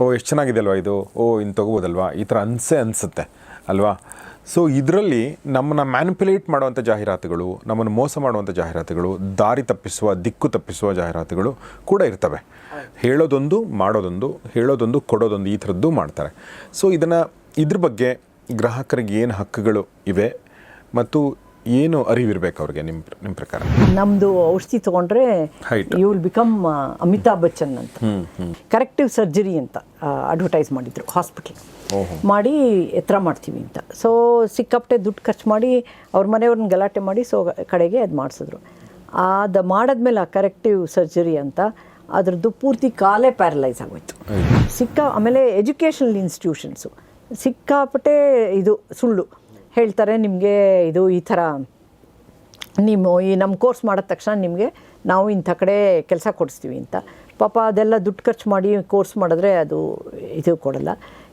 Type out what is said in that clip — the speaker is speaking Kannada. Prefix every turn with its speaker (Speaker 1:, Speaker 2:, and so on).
Speaker 1: ಓ, ಎಷ್ಟು ಚೆನ್ನಾಗಿದೆ ಅಲ್ವಾ ಇದು? ಓ ಇನ್ನು ತೊಗೋಬೋದಲ್ವಾ? ಈ ಥರ ಅನ್ಸೆ ಅನಿಸುತ್ತೆ, ಅಲ್ವಾ? ಸೊ ಇದರಲ್ಲಿ ನಮ್ಮನ್ನು ಮ್ಯಾನಿಪ್ಯುಲೇಟ್ ಮಾಡುವಂಥ ಜಾಹೀರಾತುಗಳು, ನಮ್ಮನ್ನು ಮೋಸ ಮಾಡುವಂಥ ಜಾಹೀರಾತುಗಳು, ದಾರಿ ತಪ್ಪಿಸುವ, ದಿಕ್ಕು ತಪ್ಪಿಸುವ ಜಾಹೀರಾತುಗಳು ಕೂಡ ಇರ್ತವೆ. ಹೇಳೋದೊಂದು, ಮಾಡೋದೊಂದು, ಹೇಳೋದೊಂದು, ಕೊಡೋದೊಂದು ಈ ಥರದ್ದು ಮಾಡ್ತಾರೆ. ಸೊ ಇದನ್ನು, ಇದ್ರ ಬಗ್ಗೆ ಗ್ರಾಹಕರಿಗೆ ಏನು ಹಕ್ಕುಗಳು ಇವೆ? ಮತ್ತು ಏನು ಅರಿವಿರ್ಬೇಕು ಅವ್ರಿಗೆ ನಿಮ್ಮ ನಿಮ್ಮ ಪ್ರಕಾರ?
Speaker 2: ನಮ್ಮದು ಔಷಧಿ ತೊಗೊಂಡ್ರೆ. You will become Amitabh Bachchan ಅಂತ. ಕರೆಕ್ಟಿವ್ ಸರ್ಜರಿ ಅಂತ ಅಡ್ವರ್ಟೈಸ್ ಮಾಡಿದ್ರು ಹಾಸ್ಪಿಟ್ಲ್ ಮಾಡಿ ಎತ್ತರ ಮಾಡ್ತೀವಿ ಅಂತ. ಸೊ ಸಿಕ್ಕಾಪಟ್ಟೆ ದುಡ್ಡು ಖರ್ಚು ಮಾಡಿ ಅವ್ರ ಮನೆಯವ್ರನ್ನ ಗಲಾಟೆ ಮಾಡಿ ಸೊ ಕಡೆಗೆ ಅದು ಮಾಡಿಸಿದ್ರು. ಅದು ಮಾಡಿದ್ಮೇಲೆ ಆ ಕರೆಕ್ಟಿವ್ ಸರ್ಜರಿ ಅಂತ ಅದರದ್ದು ಪೂರ್ತಿ ಕಾಲೇ ಪ್ಯಾರಲೈಸ್ ಆಗೋಯ್ತು. ಸಿಕ್ಕ ಆಮೇಲೆ ಎಜುಕೇಷನಲ್ ಇನ್ಸ್ಟಿಟ್ಯೂಷನ್ಸು ಸಿಕ್ಕಾಪಟ್ಟೆ ಇದು ಸುಳ್ಳು. ಹೇಳ್ತಾರೆ ನಿಮಗೆ ಇದು ಈ ಥರ ನಿಮ್ಮ ಈ ನಮ್ಮ ಕೋರ್ಸ್ ಮಾಡಿದ ತಕ್ಷಣ ನಿಮಗೆ ನಾವು ಇಂಥ ಕಡೆ ಕೆಲಸ ಕೊಡಿಸ್ತೀವಿ ಅಂತ. ಪಾಪ ಅದೆಲ್ಲ ದುಡ್ಡು ಖರ್ಚು ಮಾಡಿ ಕೋರ್ಸ್ ಮಾಡಿದ್ರೆ ಅದು ಇದು ಕೊಡಲ್ಲ.